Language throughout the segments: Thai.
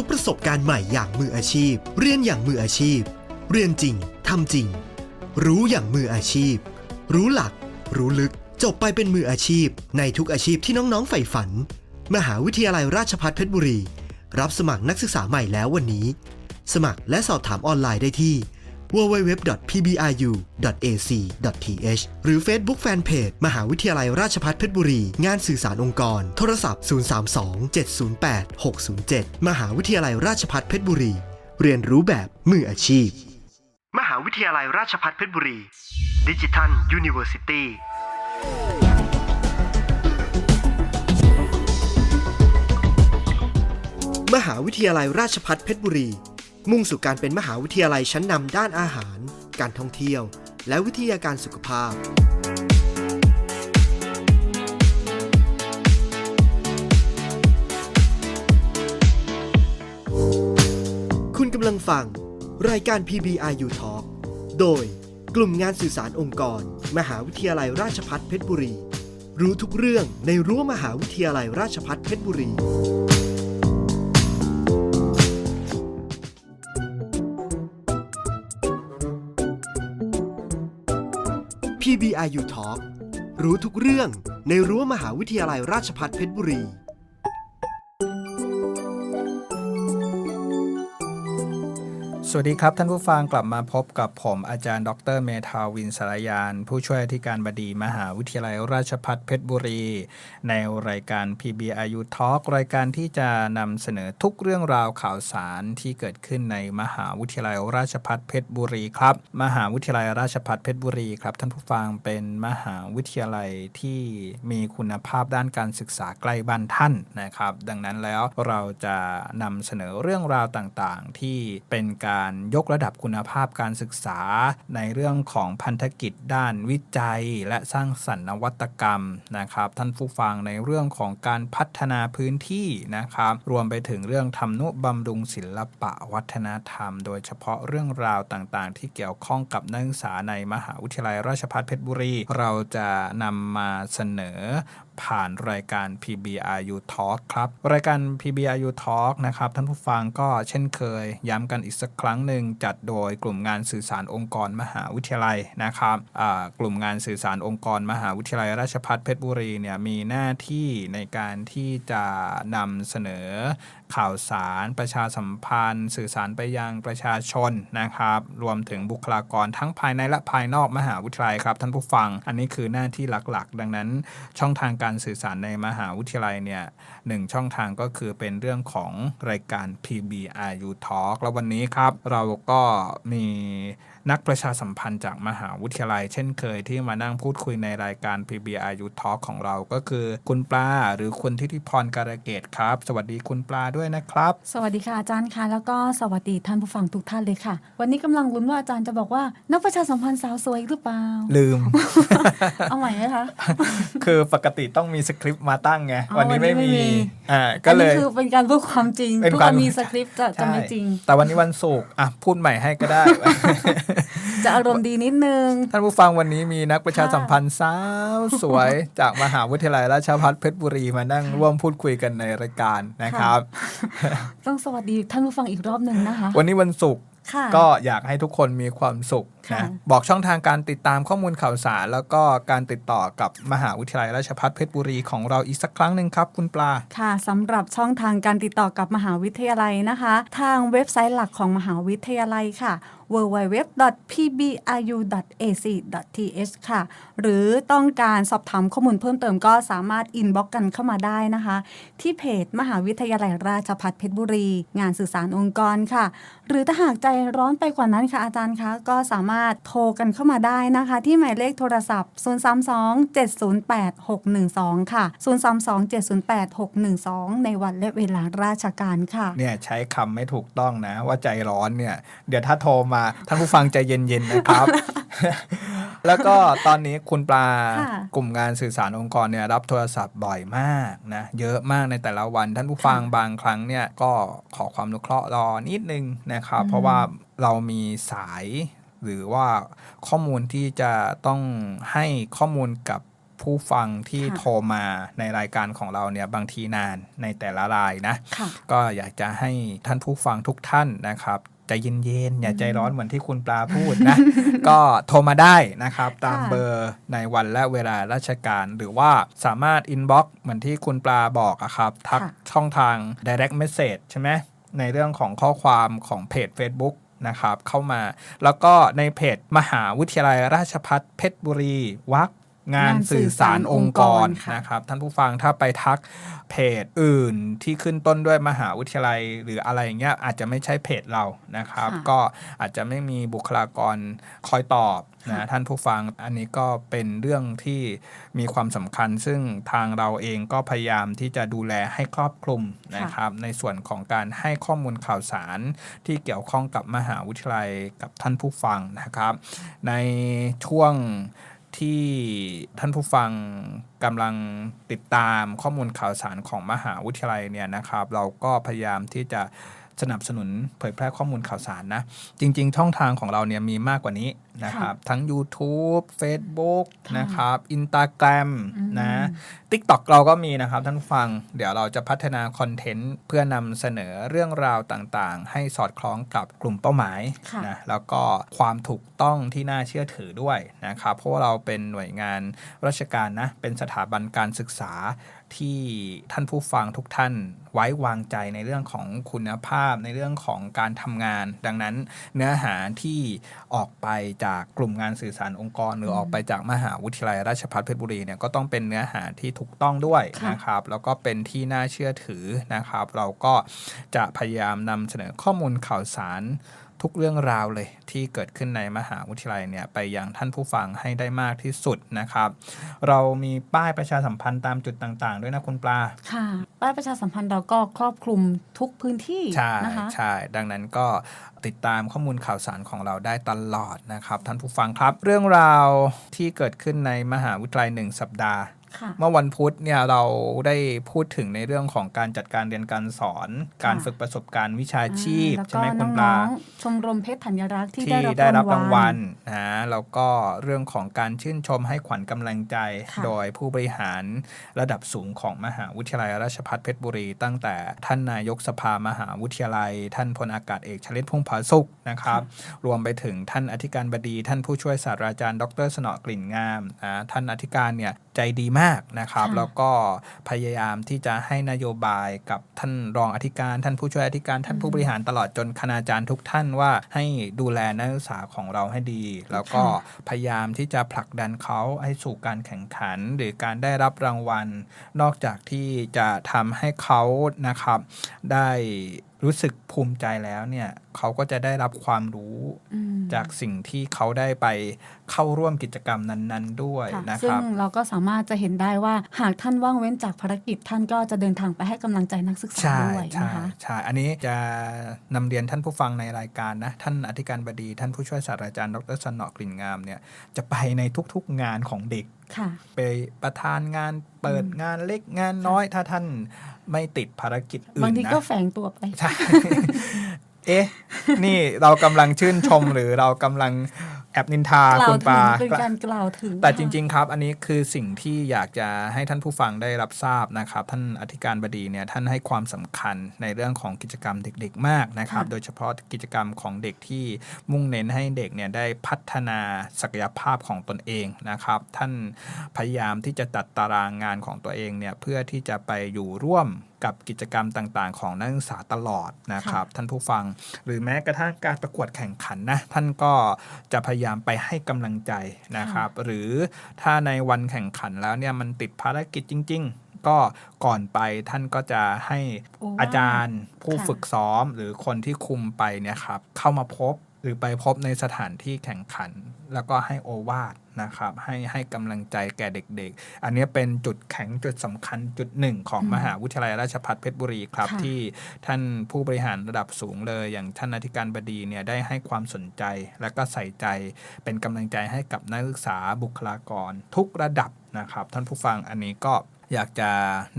ทุกประสบการณ์ใหม่อย่างมืออาชีพ เรียนอย่างมืออาชีพ เรียนจริงทำจริง รู้อย่างมืออาชีพ รู้หลัก รู้ลึก จบไปเป็นมืออาชีพ ในทุกอาชีพที่น้องๆใฝ่ฝัน มหาวิทยาลัยราชภัฏเพชรบุรี รับสมัครนักศึกษาใหม่แล้ววันนี้ สมัครและสอบถามออนไลน์ได้ที่ www.pbru.ac.th หรือ Facebook Fanpage มหาวิทยาลัยราชภัฏเพชรบุรี งานสื่อสารองค์กร โทรศัพท์ 032 708 607 มหาวิทยาลัยราชภัฏเพชรบุรี เรียนรู้แบบมืออาชีพ มหาวิทยาลัยราชภัฏเพชรบุรีดิจิทัลยูนิเวอร์ซิตี้มหาวิทยาลัยราชภัฏเพชรบุรี มุ่งสู่การเป็นมหาวิทยาลัยชั้นนำด้านอาหาร การท่องเที่ยว และวิทยาการสุขภาพ คุณกำลังฟัง รายการ PBRU Talk โดยกลุ่มงานสื่อสารองค์กร มหาวิทยาลัยราชภัฏเพชรบุรี รู้ทุกเรื่องในรั้วมหาวิทยาลัยราชภัฏเพชรบุรี PBRU Talk รู้ทุกเรื่องในรั้วมหาวิทยาลัยราชพัฒเพชรบุรี สวัสดีครับ ท่านผู้ฟังกลับมาพบกับผมอาจารย์ ดรเมธาวินสารยาน ผู้ช่วยอธิการบดีมหาวิทยาลัยราชภัฏเพชรบุรี ในรายการ PBRU Talk รายการที่จะนำเสนอทุกเรื่องราวข่าวสารที่เกิดขึ้นในมหาวิทยาลัยราชภัฏเพชรบุรีครับ มหาวิทยาลัยราชภัฏเพชรบุรีครับท่านผู้ฟังเป็นมหาวิทยาลัยที่มีคุณภาพด้านการศึกษาใกล้บ้านท่านนะครับ ดังนั้นแล้วเราจะนำเสนอเรื่องราวต่างๆ ที่เป็นการยกระดับคุณภาพการศึกษา ในเรื่องของพันธกิจด้านวิจัย และสร้างสรรค์นวัตกรรมนะครับท่านผู้ฟังในเรื่องของการพัฒนาพื้นที่นะครับรวมไปถึงเรื่องทำนุบำรุงศิลปะวัฒนธรรม โดยเฉพาะเรื่องราวต่างๆ ที่เกี่ยวข้องกับนักศึกษาในมหาวิทยาลัยราชภัฏเพชรบุรี เราจะนำมาเสนอ ผ่านรายการ PBRU Talk ครับ รายการ PBRU Talk นะครับท่านผู้ฟังก็เช่นเคย ย้ำกันอีกสักครั้งหนึ่งจัดโดยกลุ่มงานสื่อสารองค์กรมหาวิทยาลัยนะครับกลุ่มงานสื่อสารองค์กรมหาวิทยาลัย ราชภัฏเพชรบุรีเนี่ยมีหน้าที่ในการที่จะนำเสนอ ข่าวสาร ประชาสัมพันธ์ สื่อสารไปยังประชาชนนะครับ รวมถึงบุคลากรทั้งภายในและภายนอกมหาวิทยาลัยครับ ท่านผู้ฟัง อันนี้คือหน้าที่หลักๆ ดังนั้น ช่องทางการสื่อสารในมหาวิทยาลัยเนี่ยหนึ่งช่องทางก็คือเป็นเรื่องของรายการ PBRU Talk แล้ววันนี้ครับ เราก็มี นักประชาสัมพันธ์จากมหาวิทยาลัย เช่นเคยที่มานั่งพูดคุยในรายการ PBRU Talk ของเราก็คือ คุณปลาหรือคุณทิติพรการะเกตครับ สวัสดีคุณปลาด้วยนะครับ สวัสดีค่ะอาจารย์ค่ะ แล้วก็สวัสดีท่านผู้ฟังทุกท่านเลยค่ะ วันนี้กำลังลุ้นว่าอาจารย์จะบอกว่า นักประชาสัมพันธ์สาวสวยหรือเปล่า ลืม เอาใหม่ไหมคะคือปกติต้องมีสคริปต์มาตั้งไงอ๋อวันนี้ไม่วันนี้มีไม่มีอ่าก็อันเลนี้ยคือเป็นการพูดความจริงเป็นทุกกาการรมีสคริปต์จะจะไม่จริง แต่วันนี้วันศุกร์อะพูดใหม่ให้ก็ได้ จะอารมณ์ดีนิดนึง ท่านผู้ฟังวันนี้มีนักประชาสัมพันธ์สาวสวยจากมหาวิทยาลัยราชภัฏเพชรบุรีมานั่งร่วมพูดคุยกันในรายการนะครับ ต้องสวัสดีท่านผู้ฟังอีกรอบหนึ่งนะคะ วันนี้วันศุกร์ค่ะก็อยากให้ทุกคนมีความสุขค่ะ นะบอกช่องทางการติดตามข้อมูลข่าวสาร แล้วก็การติดต่อกับมหาวิทยาลัยราชภัฏเพชรบุรีของเราอีกสักครั้งหนึ่งครับคุณปลา ค่ะสำหรับช่องทางการติดต่อกับมหาวิทยาลัยนะคะ ทางเว็บไซต์หลักของมหาวิทยาลัยค่ะ www.pbru.ac.th ค่ะ หรือต้องการสอบถามข้อมูลเพิ่มเติมก็สามารถอินบ็อกกันเข้ามาได้นะคะ ที่เพจมหาวิทยาลัยราชภัฏเพชรบุรี งานสื่อสารองค์กรค่ะ หรือถ้าหากใจร้อนไปกว่านั้นค่ะอาจารย์คะก็สามารถโทรกันเข้ามาได้นะคะ ที่หมายเลขโทรศัพท์ 032-708-612 ค่ะ 032-708-612 ในวันและเวลาราชการค่ะ เนี่ยใช้คำไม่ถูกต้องนะ ว่าใจร้อนเนี่ย เดี๋ยวถ้าโทรมาท่านผู้ฟังใจเย็นๆนะครับ แล้วก็ตอนนี้คุณปลาค่ะกลุ่มงานสื่อสารองค์กรเนี่ยรับโทรศัพท์บ่อยมากนะเยอะมากในแต่ละวันท่านผู้ฟังบางครั้งเนี่ยก็ขอความอนุเคราะห์รอนิดนึงนะครับ เพราะว่าเรามีสาย หรือว่าข้อมูลที่จะต้องให้ข้อมูลกับผู้ฟังที่ค่ะโทรมาในรายการของเราเนี่ยบางทีนานในแต่ละรายนะค่ะก็อยากจะให้ท่านผู้ฟังทุกท่านนะครับใจเย็นๆอย่าใจร้อนเหมือนที่คุณปลาพูดนะ ก็โทรมาได้นะครับ ตามค่ะเบอร์ในวันและเวลาราชการ หรือว่าสามารถอินบ็อกซ์เหมือนที่คุณปลาบอกอะครับ ทักช่องทาง direct message ใช่ไหมในเรื่องของข้อความของเพจ Facebook นะครับเข้ามา แล้วก็ในเพจมหาวิทยาลัยราชพัฒเพชรบุรีวัก งานสื่อสารองค์กรค่ะนะครับท่านผู้ฟังถ้าไปทักเพจอื่นที่ขึ้นต้นด้วยมหาวิทยาลัย หรืออะไรอย่างเงี้ยอาจจะไม่ใช่เพจเรานะครับค่ะก็อาจจะไม่มีบุคลากรคอยตอบนะค่ะท่านผู้ฟังอันนี้ก็เป็นเรื่องที่มีความสำคัญ ซึ่งทางเราเองก็พยายามที่จะดูแลให้ครอบคลุมนะครับในส่วนของการให้ข้อมูลข่าวสารที่เกี่ยวข้องกับมหาวิทยาลัยกับท่านผู้ฟังนะครับ ในช่วง ที่ท่านผู้ฟังกำลังติดตามข้อมูลข่าวสารของมหาวิทยาลัยเนี่ยนะครับ เราก็พยายามที่จะ สนับสนุนเผยแพร่ข้อมูลข่าวสารนะ จริง ๆ ช่องทางของเราเนี่ยมีมากกว่านี้นะครับ ทั้ง YouTube Facebook ค่ะนะครับ Instagram อืมนะ TikTok เราก็มีนะครับท่านผู้ฟัง เดี๋ยวเราจะพัฒนาคอนเทนต์เพื่อนำเสนอเรื่องราวต่างๆ ให้สอดคล้องกับกลุ่มเป้าหมายค่ะนะแล้วก็ความถูกต้องที่น่าเชื่อถือด้วยนะครับ เพราะว่าเราเป็นหน่วยงานราชการนะ เป็นสถาบันการศึกษา ที่ท่านผู้ฟังทุกท่านไว้วางใจในเรื่องของคุณภาพในเรื่องของการทำงาน ดังนั้นเนื้อหาที่ออกไปจากกลุ่มงานสื่อสารองค์กร หรือออกไปจากมหาวิทยาลัยราชภัฏเพชรบุรีเนี่ยก็ต้องเป็นเนื้อหาที่ถูกต้องด้วยค่ะนะครับ แล้วก็เป็นที่น่าเชื่อถือนะครับ เราก็จะพยายามนำเสนอข้อมูลข่าวสาร ทุกเรื่องราวเลยที่เกิดขึ้นในมหาวิทยาลัยเนี่ยไปยังท่านผู้ฟังให้ได้มากที่สุดนะครับ เรามีป้ายประชาสัมพันธ์ตามจุดต่างๆ ด้วยนะคุณปลา ค่ะ ป้ายประชาสัมพันธ์เราก็ครอบคลุมทุกพื้นที่ใช่นะคะใช่ดังนั้นก็ติดตามข้อมูลข่าวสารของเราได้ตลอดนะครับ ท่านผู้ฟังครับ เรื่องราวที่เกิดขึ้นในมหาวิทยาลัยหนึ่งสัปดาห์ค่ะ เมื่อวันพุธเนี่ยเราได้พูดถึงในเรื่องของการจัดการเรียนการสอน การฝึกประสบการณ์วิชาชีพแล้วใช่ก็ไหมคุณปน้ลาองๆชมรมเพชรธัญรักษ์ที่ที่ได้ได้รัรับบรางวัลนะแล้วก็เรื่องของการชื่นชมให้ขวัญกำลังใจค่ะโดยผู้บริหารระดับสูงของมหาวิทยาลัยราชภัฏเพชรบุรี ตั้งแต่ท่านนายกสภามหาวิทยาลัย ท่านพลอากาศเอกชลิตพุ่งผาสุกนะครับรวมไปถึงท่านอธิการบดี ท่านผู้ช่วยศาสตราจารย์ ดร สนอกลิ่นงามนะท่านอธิการเนี่ย ใจดีมากนะครับค่ะแล้วก็พยายามที่จะให้นโยบายกับท่านรองอธิการ ท่านผู้ช่วยอธิการท่านผู้บริหารตลอดจนคณาจารย์ทุกท่านว่าให้ดูแลนักศึกษาของเราให้ดี แล้วก็พยายามที่จะผลักดันเขาให้สู่การแข่งขัน หรือการได้รับรางวัล นอกจากที่จะทำให้เขานะครับได้ รู้สึกภูมิใจแล้วเนี่ยเขาก็จะได้รับความรู้อืมจากสิ่งที่เขาได้ไปเข้าร่วมกิจกรรมนั้น ๆ ด้วยค่ะนะคซึ่งรับเราก็สามารถจะเห็นได้ว่าหากท่านว่างเว้นจากภารกิจท่านก็จะเดินทางไปให้กำลังใจนักศึกษาใช่ด้วยใช่นะคะใช่อันนี้จะนำเรียนท่านผู้ฟังในรายการนะท่านอธิการบดีท่านผู้ช่วยศาสตราจารย์ดรสนอกกลิ่นงามเนี่ยจะไปในทุกๆงานของเด็กค่ะไปประธานงานเปิดงานเล็กงานน้อยถ้าท่าน ไม่ติดภารกิจอื่นนะบางทีก็แฝงตัวไปใช่เอ๊ะ นี่เรากำลังชื่นชมหรือเรากำลัง แอบนินทากล่าวคุณถึปางเป็นการกล่าวถึง แต่จริง ๆ ครับ อันนี้คือสิ่งที่อยากจะให้ท่านผู้ฟังได้รับทราบนะครับ ท่านอธิการบดีเนี่ยท่านให้ความสำคัญในเรื่องของกิจกรรมเด็ก ๆ มากนะครับค่ะโดยเฉพาะกิจกรรมของเด็กที่มุ่งเน้นให้เด็กเนี่ยได้พัฒนาศักยภาพของตนเองนะครับ ท่านพยายามที่จะจัดตารางงานของตัวเองเนี่ยเพื่อที่จะไปอยู่ร่วม กับกิจกรรมต่างๆ ของนักศึกษาตลอดนะครับ ท่านผู้ฟัง หรือแม้กระทั่งการประกวดแข่งขันนะท่านก็จะพยายามไปให้กำลังใจนะครับ หรือถ้าในวันแข่งขันแล้วเนี่ยมันติดภารกิจจริง ๆก็ก่อนไปท่านก็จะให้โอ้ว่าอาจารย์ผู้ค่ะฝึกซ้อมหรือคนที่คุมไปเนี่ยครับเข้ามาพบหรือไปพบในสถานที่แข่งขัน แล้วก็ให้โอวาท นะครับให้ให้กำลังใจแก่เด็กๆ อันนี้เป็นจุดแข็งจุดสำคัญจุดหนึ่งของอืมมหาวิทยาลัยราชภัฏเพชรบุรีครับค่ะที่ท่านผู้บริหารระดับสูงเลย อย่างท่านอธิการบดีเนี่ยได้ให้ความสนใจและก็ใส่ใจเป็นกำลังใจให้กับนักศึกษาบุคลากร ทุกระดับนะครับ ท่านผู้ฟังอันนี้ก็อยากจะ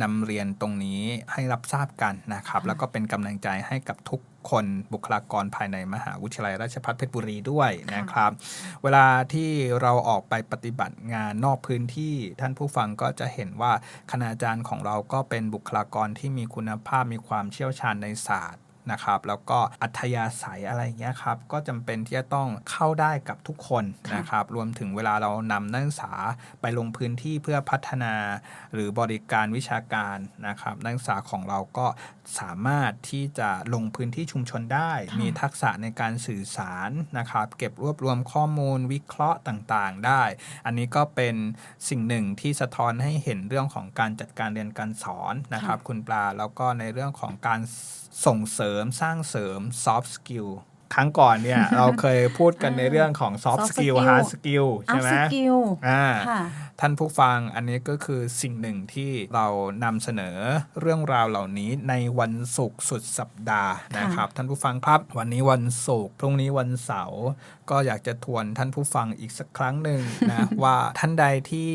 นำเรียนตรงนี้ให้รับทราบกันนะครับ แล้วก็เป็นกำลังใจให้กับทุก คนบุคลากรภายในมหาวิทยาลัยราชภัฏเพชรบุรีด้วยนะครับ เวลาที่เราออกไปปฏิบัติงานนอกพื้นที่ท่านผู้ฟังก็จะเห็นว่าคณาจารย์ของเราก็เป็นบุคลากรที่มีคุณภาพมีความเชี่ยวชาญในศาสตร์นะครับแล้วก็อัธยาศัยอะไรเงี้ยครับก็จำเป็นที่จะต้องเข้าได้กับทุกคนนะครับรวมถึงเวลาเรานำนักศึกษาไปลงพื้นที่เพื่อพัฒนา หรือบริการวิชาการนะครับนักศึกษาของเราก็ สามารถที่จะลงพื้นที่ชุมชนได้ค่ะมีทักษะในการสื่อสารนะครับ เก็บรวบรวมข้อมูลวิเคราะห์ต่างๆ ได้ อันนี้ก็เป็นสิ่งหนึ่งที่สะท้อนให้เห็นเรื่องของการจัดการเรียนการสอนนะครับ คุณปลาแล้วก็ในเรื่องของการส่งเสริมสร้างเสริม soft skill ครั้งก่อนเนี่ย เราเคยพูดกันในเรื่องของ soft soft skill skill hard skill อัใช่พไหมสกิลอ่าค่ะ ท่านผู้ฟังอันนี้ก็คือสิ่งหนึ่งที่เรานำเสนอเรื่องราวเหล่านี้ในวันศุกร์สุดสัปดาห์นะครับ ท่านผู้ฟังครับ วันนี้วันศุกร์พรุ่งนี้วันเสาร์ก็อยากจะทวนท่านผู้ฟังอีกสักครั้งหนึ่งนะว่าท่านใดที่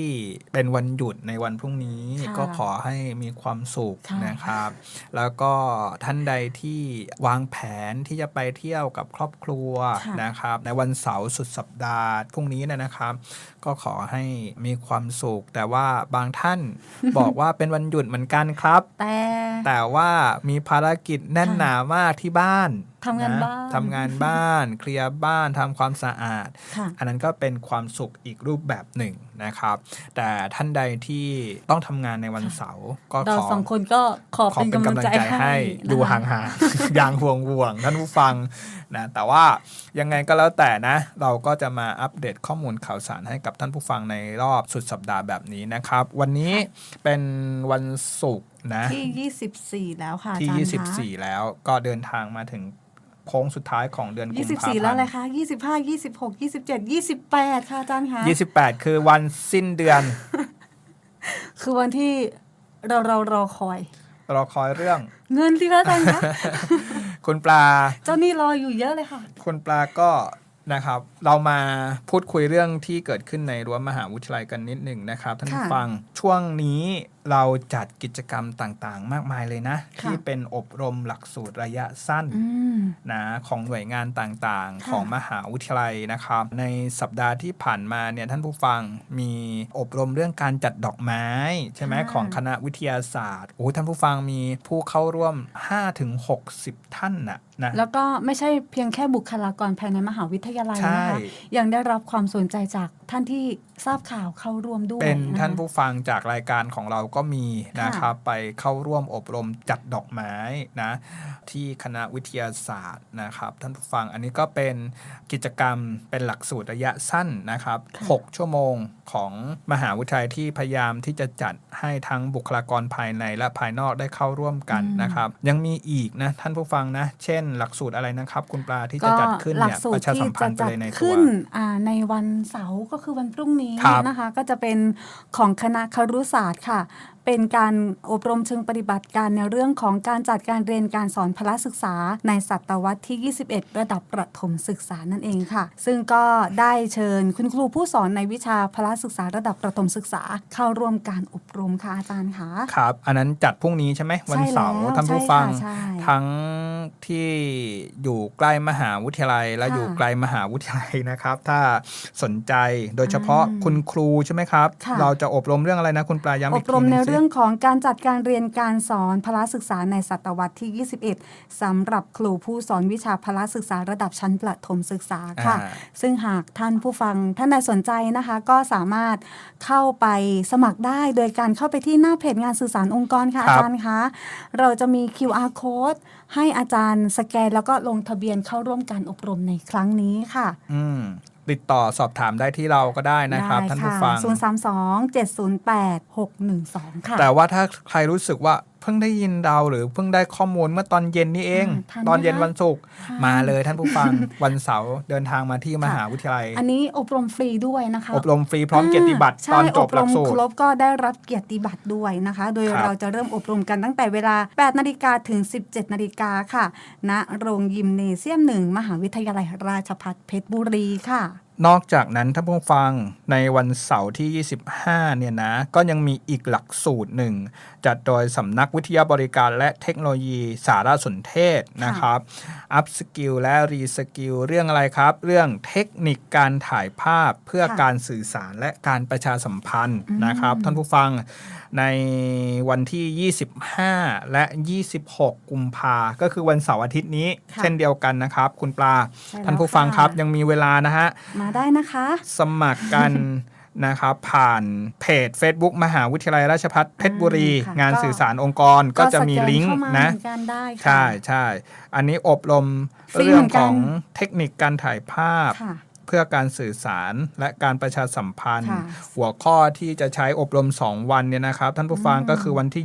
เป็นวันหยุดในวันพรุ่งนี้ค่ะก็ขอให้มีความสุขค่ะนะครับ แล้วก็ท่านใดที่วางแผนที่จะไปเที่ยวกับครอบครัวค่ะนะครับ ในวันเสาร์สุดสัปดาห์พรุ่งนี้เนยนะครับ ก็ขอให้มีความสุข แต่ว่าบางท่านบอกว่าเป็นวันหยุดเหมือนกันครับ แต่แต่ว่ามีภารกิจแน่นค่ะหนามากที่บ้าน ทำงานะบ้านทำงานบ้าน เคลียร์บ้านทำความสะอาดค่ะอันนั้นก็เป็นความสุขอีกรูปแบบหนึ่งนะครับ แต่ท่านใดที่ต้องทำงานในวันเสาร์ก็เราขอสองคนก็ขอขอเป็นเป็นกำกำลัลังงใจใจให้ให้ดูนะคะห่างๆอย่างห่วงห่วงๆท่านผู้ฟังนะแต่ว่ายังไงก็แล้วแต่นะ เราก็จะมาอัปเดตข้อมูลข่าวสารให้กับท่านผู้ฟังในรอบสุดสัปดาห์แบบนี้นะครับ วันนี้เป็นวันศุกร์นะที่ 24 แล้วค่ะอาที่จารย์คะ24 แล้วก็เดินทางมาถึง โค้งสุดท้ายของเดือนกุมภาพัน24 แล้วอะไรธ์คะ25 26 27 28 ค่ะอาจารย์คะ28 คือวันสิ้นเดือน คือวันที่เราเรารอคอย รอคอยเรื่อง เงินสิคะอาจารย์คะคุณปลา เจ้าหนี่รออยู่เยอะเลยค่ะ คุณปลาก็นะครับ เรามาพูดคุยเรื่องที่เกิดขึ้นในรั้วมหาวิทยาลัยกันนิดหนึ่งนะครับ ท่านผู้ค่ะฟังช่วงนี้ เราจัดกิจกรรมต่างๆ มากมายเลยนะค่ะที่เป็นอบรมหลักสูตรระยะสั้นอืมนะของหน่วยงานต่างๆค่ะของมหาวิทยาลัยนะครับ ในสัปดาห์ที่ผ่านมาเนี่ยท่านผู้ฟังมีอบรมเรื่องการจัดดอกไม้ ใช่ไหมของคณะวิทยาศาสตร์โอ้ท่านผู้ฟังมีผู้เข้าร่วม 5-60 ท่านนะนะ แล้วก็ไม่ใช่เพียงแค่บุคลากรภายในมหาวิทยาลัยใช่นะคะยังได้รับความสนใจจากท่านที่ทราบข่าวเข้าร่วมด้วยเป็นะคะ ท่านผู้ฟังจากรายการของเราก็มีนะครับ ไปเข้าร่วมอบรมจัดดอกไม้นะ ที่คณะวิทยาศาสตร์นะครับ ท่านผู้ฟังอันนี้ก็เป็นกิจกรรมเป็นหลักสูตรระยะสั้นนะครับ ค่ะ 6 ชั่วโมงของมหาวิทยาลัยที่พยายามที่จะจัดให้ทั้งบุคลากรภายในและภายนอกได้เข้าร่วมกันนะครับ ยังมีอีกนะท่านผู้ฟังนะ เช่นหลักสูตรอะไรนะครับ คุณปลาที่จะจัดขึ้นหลัเนี่ยสูปตรระชาสัที่มพัจะนธ์ไปจัดเลยในตัวขึ้นอ่าในวันเสาร์ก็คือวันพรุ่งนี้ครับนะคะ ก็จะเป็นของคณะครุศาสตร์ค่ะ เป็นการอบรมเชิงปฏิบัติการในเรื่องของการจัดการเรียนการสอนพละศึกษา ในศตวรรษที่ 21 ระดับประถมศึกษานั่นเองค่ะ ซึ่งก็ได้เชิญคุณครูผู้สอนในวิชาพละศึกษาระดับประถมศึกษา เข้าร่วมการอบรมค่ะอาจารย์คะครับ อันนั้นจัดพรุ่งนี้ใช่ไหมวันเสาร์ใช่แล้วท่านผู้ฟังใช่ค่ะใช่ทั้งที่อยู่ใกล้มหาวิทยาลัยและค่ะอยู่ไกลมหาวิทยาลัยนะครับ ถ้าสนใจโดยเฉพาะอืมคุณครูใช่ไหมครับค่ะเราจะอบรมเรื่องอะไรนะคุณปลาย้ำออีกบทีรมหในนึงสิเรื่องของการจัดการเรียนการสอนพละศึกษาในศตวรรษที่ 21สำหรับครูผู้สอนวิชาพละศึกษาระดับชั้นประถมศึกษาค่ะอ่าซึ่งหากท่านผู้ฟังท่านใดสนใจนะคะ ก็สามารถเข้าไปสมัครได้ โดยการเข้าไปที่หน้าเพจงานสื่อสารองค์กรค่ะครัอาบจารย์คะเราจะมี QR code ให้อาจารย์สแกนแล้วก็ลงทะเบียนเข้าร่วมการอบรมในครั้งนี้ค่ะ อืม ติดต่อสอบถามได้ที่เราก็ได้นะครับ ท่านผู้ฟัง 0 3 2 7 0 8 6 1 2 ค่ะ แต่ว่าถ้าใครรู้สึกว่า เพิ่งได้ยินเราหรือเพิ่งได้ข้อมูลเมื่อตอนเย็นนี่เอง อ่าทันไหมตอนเย็นคะวันศุกร์ทันมาเลยท่านผู้ฟัง วันเสาร์เดินทางมาที่มหาวิทยาลัย อันนี้อบรมฟรีด้วยนะคะอบรมฟรีพร้อมเกียรติบัตรใช่ตอนจบหลักสูอบรมตครร บก็ได้รับเกียรติบัตรด้วยนะคะ โดยครับ เราจะเริ่มอบรมกันตั้งแต่เวลา 8นาฬิกาถึง 17นาฬิกาค่ะณโรงยิมเนเซียมหนึ่งมหาวิทยาลัยราชภัฏเพชรบุรีค่ะ นอกจากนั้นท่านผู้ฟังในวันเสาร์ที่ 25 เนี่ยนะ ก็ยังมีอีกหลักสูตรหนึ่ง จัดโดยสำนักวิทยาบริการและเทคโนโลยีสารสนเทศนะครับ อัพสกิลและรีสกิลเรื่องอะไรครับ เรื่องเทคนิคการถ่ายภาพเพื่อค่ะการสื่อสารและการประชาสัมพันธ์นะครับ ท่านผู้ฟังในวันที่ 25 และ 26 กุมภาก็คือวันเสาร์อาทิตย์นี้ค่ะเช่นเดียวกันนะครับ คุณปลาใช่แล้วท่านผู้ฟังครับค่ะยังมีเวลานะฮะมาได้นะคะ สมัครกันนะครับผ่านเพจ Facebook มหาวิทยาลัยราชภัฏเพชรบุรี ค่ะงานก็ สื่อสารองค์กรก็จะมีสแกลิงก์เข้ามานะเหมือนกันได้ค่ะ ใช่ใช่อันนี้อบรมฟรีเรื่เหอมืงอนกัน ของเทคนิคการถ่ายภาพ ค่ะ เพื่อการสื่อสารและการประชาสัมพันธ์ ค่ะหัวข้อที่จะใช้อบรม 2 วันเนี่ยนะครับ ท่านผู้ฟังก็คือวันที่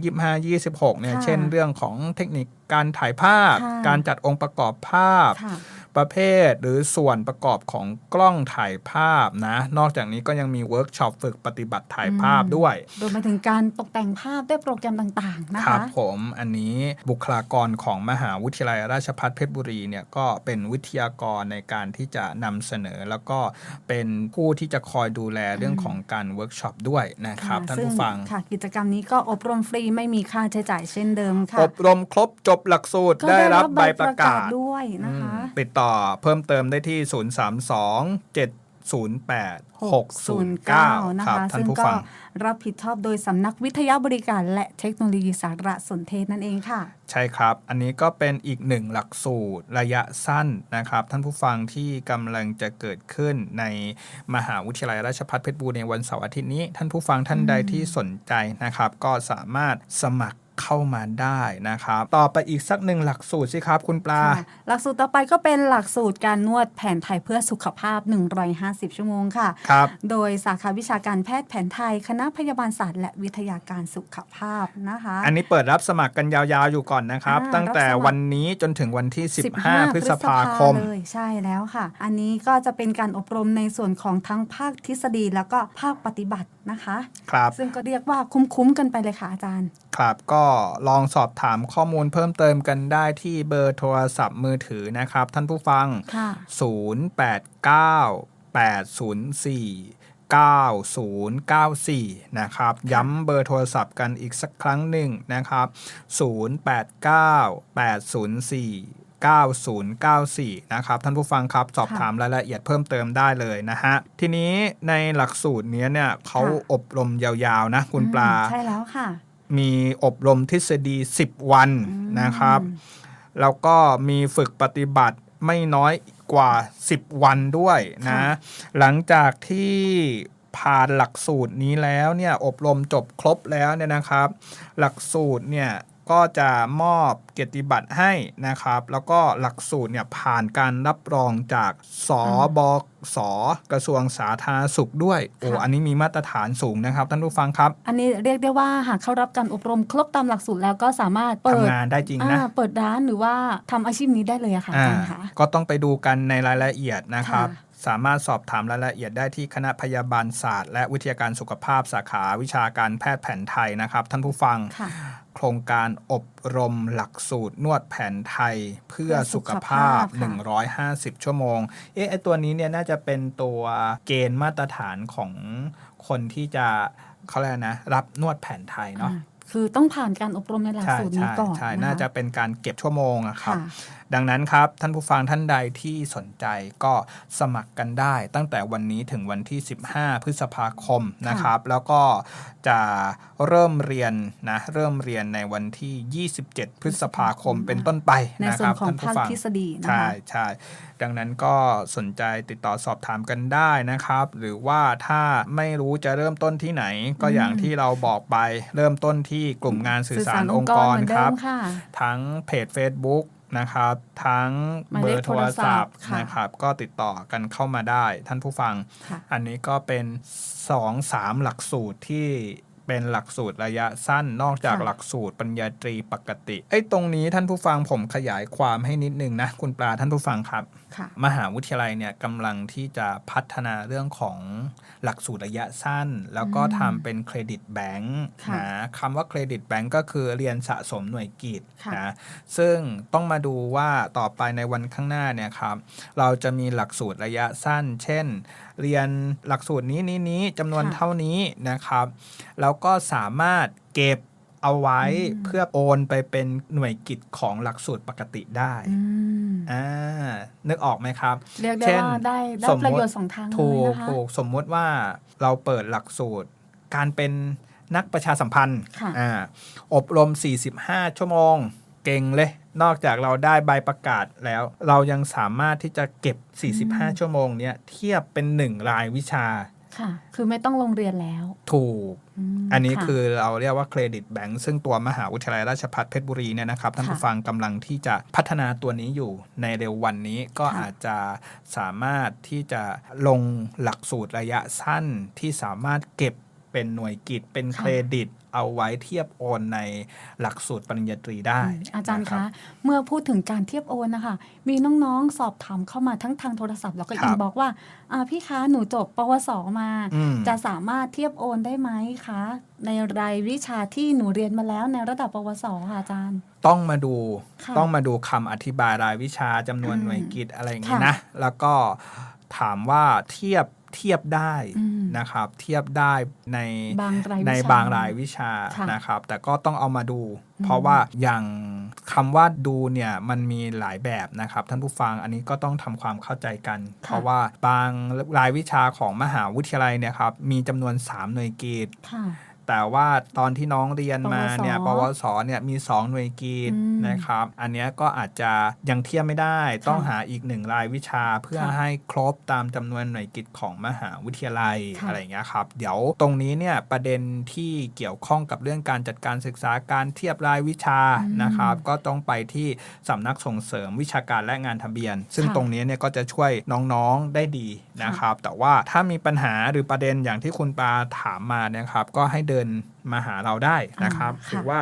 25 26เนี่ยค่ะเช่นเรื่องของเทคนิคการถ่ายภาพ ค่ะ การจัดองค์ประกอบภาพ ค่ะ ประเภทหรือส่วนประกอบของกล้องถ่ายภาพนะ นอกจากนี้ก็ยังมีเวิร์กช็อปฝึกปฏิบัติถ่ายภาพด้วยรวมไปถึงการตกแต่งภาพด้วยโปรแกรมต่างๆนะครัคะบผมอันนี้บุคลากรของมหาวิทยาลัยราชภัฏเพชรบุรีเนี่ยก็เป็นวิทยากรในการที่จะนำเสนอ แล้วก็เป็นผู้ที่จะคอยดูแลเรื่องของการเวิร์กช็อปด้วยนะครับค่ะท่านซึ่ผู้ฟังค่ะ กิจกรรมนี้ก็อบรมฟรีไม่มีค่าใช้จ่ายเช่นเดิมค่ะอบรมครบจบหลักสูตรก็ได้รับใบประกาศด้วยนะคะอืมติดต่อเพิ่มเติมได้ที่ 0 3 2 7 0 8 6 0 9 นะครับคะท่านซึ่งผู้ก็ฟังรับผิดชอบโดยสำนักวิทยาบริการและเทคโนโลยีสารสนเทศนั่นเองค่ะ ใช่ครับ อันนี้ก็เป็นอีกหนึ่งหลักสูตรระยะสั้นนะครับ ท่านผู้ฟังที่กำลังจะเกิดขึ้นในมหาวิทยาลัยราชภัฏเพชรบูรณ์ในวันเสาร์อาทิตย์นี้ ท่านผู้ฟังท่านใดที่สนใจนะครับ ก็สามารถสมัคร เข้ามาได้นะครับ ต่อไปอีกสักหนึ่งหลักสูตรสิครับคุณปลา ค่ะหลักสูตรต่อไปก็เป็นหลักสูตรการนวดแผนไทยเพื่อสุขภาพ 150 ชั่วโมงค่ะ ครับ โดยสาขาวิชาการแพทย์แผนไทย คณะพยาบาลศาสตร์และวิทยาการสุขภาพนะคะ อันนี้เปิดรับสมัครกันยาวๆอยู่ก่อนนะครับ อ่าตั้งแต่รับสมัคร วันนี้จนถึงวันที่ 15 พฤษภาคม เลยใช่แล้วค่ะ อันนี้ก็จะเป็นการอบรมในส่วนของทั้งภาคทฤษฎีแล้วก็ภาคปฏิบัตินะคะ ครับ ซึ่งก็เรียกว่าคุ้มๆกันไปเลยค่ะอาจารย์ครับก็ลองสอบถามข้อมูลเพิ่มเติมกันได้ที่เบอร์โทรศัพท์มือถือนะครับ ท่านผู้ฟังค่ะ089 804 9094 นะครับ ย้ำเบอร์โทรศัพท์กันอีกสักครั้งหนึ่งนะครับ 089 804 9094 นะครับ ท่านผู้ฟังครับสอบถามรายละเอียดเพิ่มเติมได้เลยนะฮะ ทีนี้ในหลักสูตรเนี้ยเนี่ยเขาอบรมยาวๆนะคุณปลาอืมใช่แล้วค่ะ มีอบรมทฤษฎี 10 วันนะครับ แล้วก็มีฝึกปฏิบัติไม่น้อยกว่า 10 วันด้วยนะค่ะหลังจากที่ผ่านหลักสูตรนี้แล้วเนี่ยอบรมจบครบแล้วเนี่ยนะครับ หลักสูตรเนี่ย ก็จะมอบเกียรติบัตรให้นะครับ แล้วก็หลักสูตรเนี่ยผ่านการรับรองจากสบสกระทรวงสาธารณสุขด้วยโอ้ค่ะอันนี้มีมาตรฐานสูงนะครับ ท่านผู้ฟังครับ อันนี้เรียกได้ว่าหากเข้ารับการอบรมครบตามหลักสูตรแล้วก็สามารถเปิดทำงานได้จริงนะอ่าเปิดร้านหรือว่าทำอาชีพนี้ได้เลยอะค่ะอาอ่าจารย์คะก็ต้องไปดูกันในรายละเอียดนะครับค่ะ สามารถสอบถามรายละเอียดได้ที่คณะพยาบาลศาสตร์และวิทยาการสุขภาพสาขาวิชาการแพทย์แผนไทยนะครับ ท่านผู้ฟังค่ะโครงการอบรมหลักสูตรนวดแผนไทย เพื่อสุขภาพเพื่อสุขภาพค่ะ150 ชั่วโมง เอ๊ะไอตัวนี้เนี่ยน่าจะเป็นตัวเกณฑ์มาตรฐานของคนที่จะเขาเรียกนะ รับนวดแผนไทยเนาะอ่าคือต้องผ่านการอบรมในหลักใช่สูตรนี้ใช่ก่อนใช่คน่าจะเป็นการเก็บชั่วโมงอะครับค่ะ ดังนั้นครับ ท่านผู้ฟังท่านใดที่สนใจก็สมัครกันได้ ตั้งแต่วันนี้ถึงวันที่ 15 พฤษภาคมนะครับ แล้วก็จะเริ่มเรียนนะเริ่มเรียนในวันที่ 27 พฤษภาคมเป็นต้นไปในนะส่ควนรับของท่านผู้ภาคฟังทฤษฎีนะใช่คะใช่ดังนั้นก็สนใจติดต่อสอบถามกันได้นะครับ หรือว่าถ้าไม่รู้จะเริ่มต้นที่ไหน ก็อย่างที่เราบอกไปเริ่มต้นที่กลุ่มงานสื่อสารองค์กรเหมือนคเดิรับมค่ะทั้งเพจ Facebook นะครับ ทั้งหมายเบเลอขร์โทรศัพท์โทรศัพท์ค่ะนะครับ ก็ติดต่อกันเข้ามาได้ท่านผู้ฟังค่ะอันนี้ก็เป็น 2 3 หลักสูตรที่ เป็นหลักสูตรระยะสั้นนอกจากค่ะหลักสูตรปริญญาตรีปกติไอ้ยตรงนี้ท่านผู้ฟังผมขยายความให้นิดนึงนะคุณปลาท่านผู้ฟังครับค่ะมหาวิทยาลัยเนี่ยกำลังที่จะพัฒนาเรื่องของหลักสูตรระยะสั้น แล้วก็อืมทำเป็นเครดิตแบงค์ค่ะนะคำว่าเครดิตแบงค์ก็คือเรียนสะสมหน่วยกิตค่ะนะซึ่งต้องมาดูว่าต่อไปในวันข้างหน้าเนี่ยครับเราจะมีหลักสูตรระยะสั้น เช่น เรียนหลักสูตรนี้นี้นี้จำนวนค่ะเท่านี้นะครับ แล้วก็สามารถเก็บเอาไว้อืมเพื่อโอนไปเป็นหน่วยกิตของหลักสูตรปกติได้อืมอ่านึกออกไหมครับ เรียกได้เช่นว่าได้ได้สมมุติประโยชน์สองทางเลยถูกนะคะถูกสมมุติว่าเราเปิดหลักสูตรการเป็นนักประชาสัมพันธ์ค่ะอ่าอบรม 45 ชั่วโมงเก่งเลย นอกจากเราได้ใบประกาศแล้ว เรายังสามารถที่จะเก็บ 45 ชั่วโมงเนี้ยเทียบเป็นหนึ่งรายวิชาค่ะ คือไม่ต้องลงเรียนแล้ว ถูกมอันนี้ะคือเราเรียกว่าเครดิตแบงก์ซึ่งตัวมหาวิทยาลัยราชภัฏเพชรบุรีเนี่ยนะครับท่านค่ะผู้ฟังกำลังที่จะพัฒนาตัวนี้อยู่ในเร็ววันนี้ก็ค่ะอาจจะสามารถที่จะลงหลักสูตรระยะสั้นที่สามารถเก็บเป็นหน่วยกิจเป็นเครดิต เอาไว้เทียบโอนในหลักสูตรปริญญาตรีได้อืมอาจารย์นบคะ เมื่อพูดถึงการเทียบโอนนะคะ มีน้องๆสอบถามเข้ามาทั้งทางโทรศัพท์แล้วก็ครับอินบอกว่าอ่าพี่คะหนูจบปวสมาอืมจะสามารถเทียบโอนได้ไหมคะ ในรายวิชาที่หนูเรียนมาแล้วในระดับปวสค่ะอาจารย์ ต้องมาดูค่ะต้องมาดูคำอธิบายรายวิชาจำนวนอืมหน่วยกิจอะไรอย่างนี้ค่ะนะ แล้วก็ถามว่าเทียบ เทียบได้อืมนะครับ เทียบได้ในบางรายวิชาในบางรายวิชาค่ะนะครับ แต่ก็ต้องเอามาดูอืมเพราะว่าอย่างคำว่าดูเนี่ยมันมีหลายแบบนะครับ ท่านผู้ฟังอันนี้ก็ต้องทำความเข้าใจกัน เพราะว่าบางรายวิชาของมหาวิทยาลัยเนี่ยครับมีจำนวน 3 หน่วยกิจค่ะ แต่ว่าตอนที่น้องเรียนมาเนี่ยปปววสสเนี่ยมี 2 หน่วยกิจอืมนะครับ อันเนี้ยก็อาจจะยังเทียบไม่ได้ต้องหาอีกหนึ่งรายวิชาเพื่อค่ะให้ครบตามจำนวนหน่วยกิจของมหาวิทยาลัยค่ะอะไรอย่างเงี้ยครับ เดี๋ยวตรงนี้เนี่ยประเด็นที่เกี่ยวข้องกับเรื่องการจัดการศึกษาการเทียบรายวิชานะครับ ก็ต้องไปที่สำนักส่งเสริมวิชาการและงานทะเบียน ซึ่งค่ะตรงนี้เนี่ยก็จะช่วยน้องๆได้ดีนะครับ แต่ว่าถ้ามีปัญหาหรือประเด็นอย่างที่คุณปาถามมาเนะครับ ก็ให้เดินมาหาเราได้นะครับอ่าค่ะหรือว่า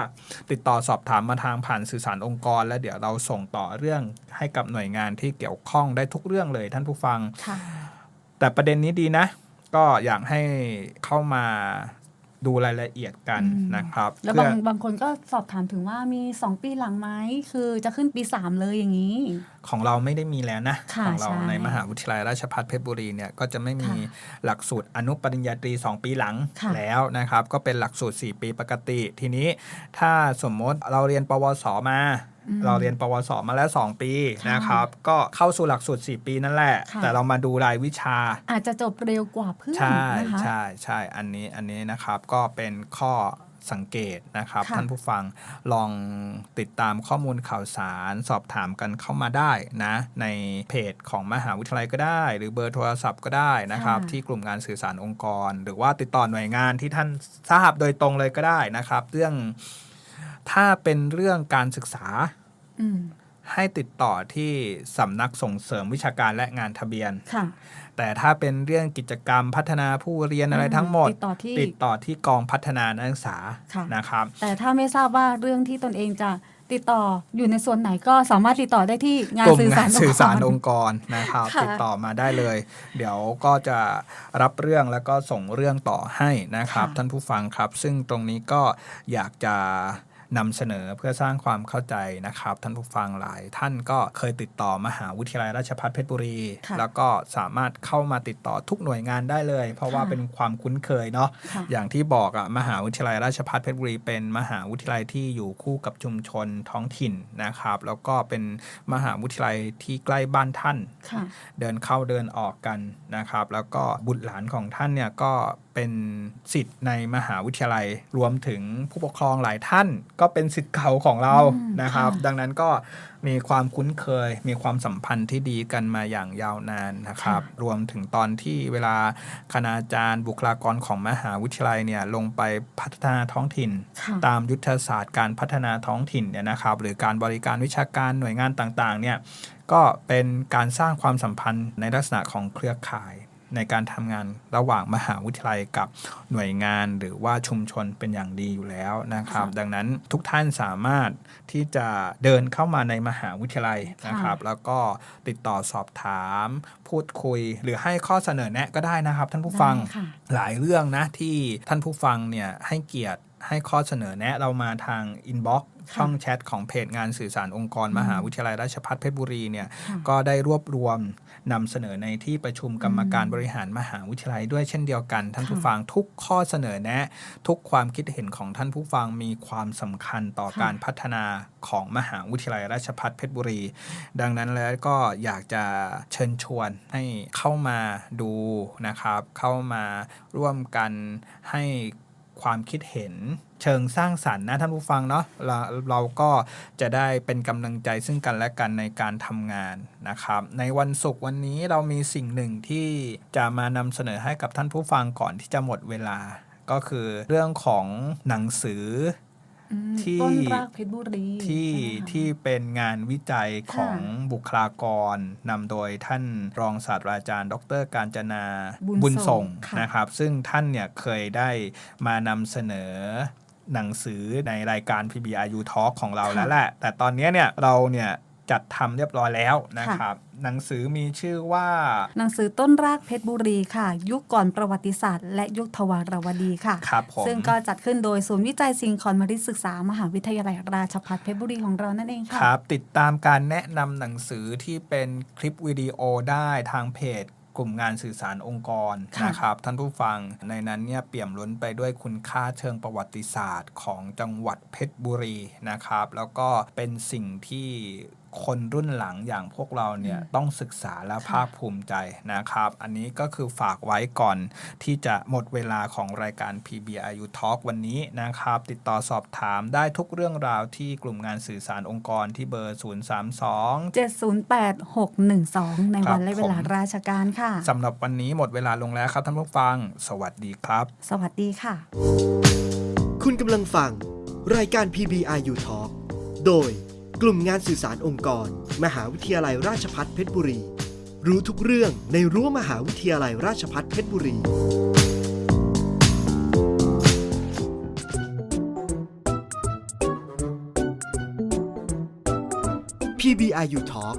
ติดต่อสอบถามมาทางผ่านสื่อสารองค์กร แล้วเดี๋ยวเราส่งต่อเรื่องให้กับหน่วยงานที่เกี่ยวข้องได้ทุกเรื่องเลยท่านผู้ฟังค่ะแต่ประเด็นนี้ดีนะ ก็อยากให้เข้ามา ดูรายละเอียดกันอืมนะครับ แล้วเพื่บาองบางคนก็สอบถามถึงว่ามี 2 ปีหลังไหมคือจะขึ้นปี 3 เลยอย่างนี้ ของเราไม่ได้มีแล้วนะค่ะของเราใช่ในมหาวิทยาลัยราชภัฏเพชรบุรีเนี่ยก็จะไม่มีค่ะหลักสูตรอนุปริญญาตรี 2 ปีหลังค่ะแล้วนะครับ ก็เป็นหลักสูตร 4 ปีปกติ ทีนี้ถ้าสมมติเราเรียนปวสมาอืม เราเรียนปวสมาแล้ว 2 ปีค่ะนะครับ ก็เข้าสู่หลักสูตร 4 ปีนั่นแหละค่ะแต่เรามาดูรายวิชา อาจจะจบเร็วกว่าเพื่อนใช่นะคะใช่ใช่อันนี้อันนี้นะครับก็เป็นข้อสังเกตนะครับค่ะท่านผู้ฟังลองติดตามข้อมูลข่าวสารสอบถามกันเข้ามาได้นะ ในเพจของมหาวิทยาลัยก็ได้ หรือเบอร์โทรศัพท์ก็ได้นะครับค่ะที่กลุ่มงานสื่อสารองค์กร หรือว่าติดต่อหน่วยงานที่ท่านทราบโดยตรงเลยก็ได้นะครับ เรื่อง ถ้าเป็นเรื่องการศึกษาอืมให้ติดต่อที่สำนักส่งเสริมวิชาการและงานทะเบียนค่ะแต่ถ้าเป็นเรื่องกิจกรรมพัฒนาผู้เรียนอะไรทั้งหมด ติดต่อที่ติดต่อที่กองพัฒนานักศึกษาค่ะนะครับ แต่ถ้าไม่ทราบว่าเรื่องที่ตนเองจะติดต่ออยู่ในส่วนไหนก็สามารถติดต่อได้ที่งานกลุ่มสื่อสางารรสื่อสารค์กองค์กรนะครับค่ะติดต่อมาได้เลย เดี๋ยวก็จะรับเรื่องแล้วก็ส่งเรื่องต่อให้นะครับค่ะท่านผู้ฟังครับ ซึ่งตรงนี้ก็อยากจะ นำเสนอเพื่อสร้างความเข้าใจนะครับ ท่านผู้ฟังหลายท่านก็เคยติดต่อมหาวิทยาลัยราชภัฏเพชรบุรีค่ะแล้วก็สามารถเข้ามาติดต่อทุกหน่วยงานได้เลย เพราะว่าค่ะเป็นความคุ้นเคยเนาะค่ะอย่างที่บอกอะมหาวิทยาลัยราชภัฏเพชรบุรี เป็นมหาวิทยาลัยที่อยู่คู่กับชุมชนท้องถิ่นนะครับ แล้วก็เป็นมหาวิทยาลัยที่ใกล้บ้านท่านค่ะเดินเข้าเดินออกกันนะครับ แล้วก็บุตรหลานของท่านเนี่ยก็เป็นสิทธิ์ในมหาวิทยาลัยรวมถึงผู้ปกครองหลายท่านก็เป็นสิทธิ์เก่าของเราอืมนะครับค่ะดังนั้นก็มีความคุ้นเคย มีความสัมพันธ์ที่ดีกันมาอย่างยาวนานนะครับ รวมถึงตอนที่เวลาคณาจารย์บุคลากรของมหาวิทยาลัยเนี่ยลงไปพัฒนาท้องถิ่นค่ะตามยุทธศาสตร์การพัฒนาท้องถิ่นเนี่ยนะครับ หรือการบริการวิชาการหน่วยงานต่างๆเนี่ยก็เป็นการสร้างความสัมพันธ์ในลักษณะของเครือข่าย ในการทำงานระหว่างมหาวิทยาลัยกับหน่วยงานหรือว่าชุมชนเป็นอย่างดีอยู่แล้วนะครับค่ะดังนั้นทุกท่านสามารถที่จะเดินเข้ามาในมหาวิทยาลัยนะครับ แล้วก็ติดต่อสอบถาม พูดคุย หรือให้ข้อเสนอแนะก็ได้นะครับ ท่านผู้ฟังได้ค่ะหลายเรื่องนะที่ท่านผู้ฟังเนี่ยให้เกียรติ ให้ข้อเสนอแนะเรามาทางอินบ็อกซ์ค่ะช่องแชทของเพจงานสื่อสารองค์กร มหาวิทยาลัยราชภัฏเพชรบุรีเนี่ยค่ะก็ได้รวบรวมนำเสนอในที่ประชุมกรรมการบริหารมหาวิทยาลัยด้วยเช่นเดียวกัน ท่านผู้ฟังทุกข้อเสนอแนะ ทุกความคิดเห็นของท่านผู้ฟังมีความสำคัญต่อค่ะการพัฒนาของมหาวิทยาลัยราชภัฏเพชรบุรี ดังนั้นแล้วก็อยากจะเชิญชวนให้เข้ามาดูนะครับ เข้ามาร่วมกันให้ ความคิดเห็นเชิงสร้างสรรค์นะท่านผู้ฟังเนาะเราเราก็จะได้เป็นกำลังใจซึ่งกันและกันในการทำงานนะครับ ในวันศุกร์วันนี้เรามีสิ่งหนึ่งที่จะมานำเสนอให้กับท่านผู้ฟังก่อนที่จะหมดเวลา ก็คือเรื่องของหนังสือ ที่ต้นรากเพชรบุรีที่ใช่ไหมคะที่เป็นงานวิจัยของค่ะบุคลากรนำโดยท่านรองศาสตราจารย์ ดร การจนาบุบุญญส่ส่งงค่ะนะครับ ซึ่งท่านเนี่ยเคยได้มานำเสนอหนังสือในรายการ PBRU Talk ของเราค่ะแล้วแหละ แต่ตอนนี้เนี่ยเราเนี่ย จัดทำเรียบร้อยแล้วนะครับ หนังสือมีชื่อว่า หนังสือต้นรากเพชรบุรีค่ะ ยุคก่อนประวัติศาสตร์ และยุคทวารวดีค่ะครับผมซึ่งก็จัดขึ้นโดยศูนย์วิจัยสิ่งคอนมาริศึกษามหาวิทยาลัยราชภัฏเพชรบุรีของเรานั่นเองค่ะครับ ติดตามการแนะนำหนังสือที่เป็นคลิปวิดีโอได้ทางเพจกลุ่มงานสื่อสารองค์กรค่ะนะครับท่านผู้ฟังในนั้นเนี่ยเปี่ยมล้นไปด้วยคุณค่าเชิงประวัติศาสตร์ของจังหวัดเพชรบุรีนะครับ แล้วก็เป็นสิ่งที่ คนรุ่นหลังอย่างพวกเราเนี่ยต้องศึกษาและค่ะภาคภูมิใจนะครับ อันนี้ก็คือฝากไว้ก่อนที่จะหมดเวลาของรายการ PBRU Talk วันนี้นะครับ ติดต่อสอบถามได้ทุกเรื่องราวที่กลุ่มงานสื่อสารองค์กรที่เบอร์ 032 708612 ในวันและเวลาผมราชการค่ะสำหรับวันนี้หมดเวลาลงแล้วครับท่านผู้ฟัง สวัสดีครับ สวัสดีค่ะ คุณกำลังฟัง รายการ PBRU Talk โดย กลุ่มงานสื่อสารองค์กร มหาวิทยาลัยราชภัฏเพชรบุรี รู้ทุกเรื่องในรั้วมหาวิทยาลัยราชภัฏเพชรบุรี PBRU Talk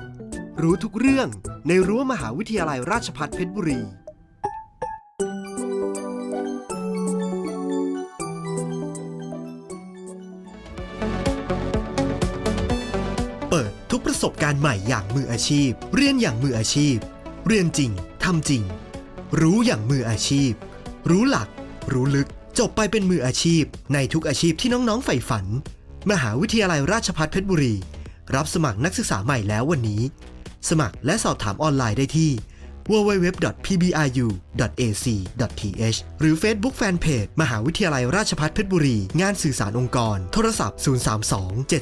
รู้ทุกเรื่องในรั้วมหาวิทยาลัยราชภัฏเพชรบุรี ทุกประสบการณ์ใหม่อย่างมืออาชีพ เรียนอย่างมืออาชีพ เรียนจริงทำจริง รู้อย่างมืออาชีพ รู้หลัก รู้ลึก จบไปเป็นมืออาชีพ ในทุกอาชีพที่น้องๆใฝ่ฝัน มหาวิทยาลัยราชภัฏเพชรบุรี รับสมัครนักศึกษาใหม่แล้ววันนี้ สมัครและสอบถามออนไลน์ได้ที่ www.pbru.ac.th หรือ Facebook Fanpage มหาวิทยาลัยราชภัฏเพชรบุรี งานสื่อสารองค์กร โทรศัพท์ 032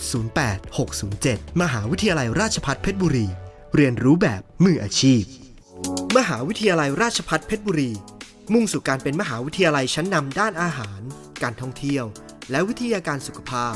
708 607 มหาวิทยาลัยราชภัฏเพชรบุรี เรียนรู้แบบมืออาชีพ มหาวิทยาลัยราชภัฏเพชรบุรี มุ่งสู่การเป็นมหาวิทยาลัยชั้นนำด้านอาหาร การท่องเที่ยว และวิทยาการสุขภาพ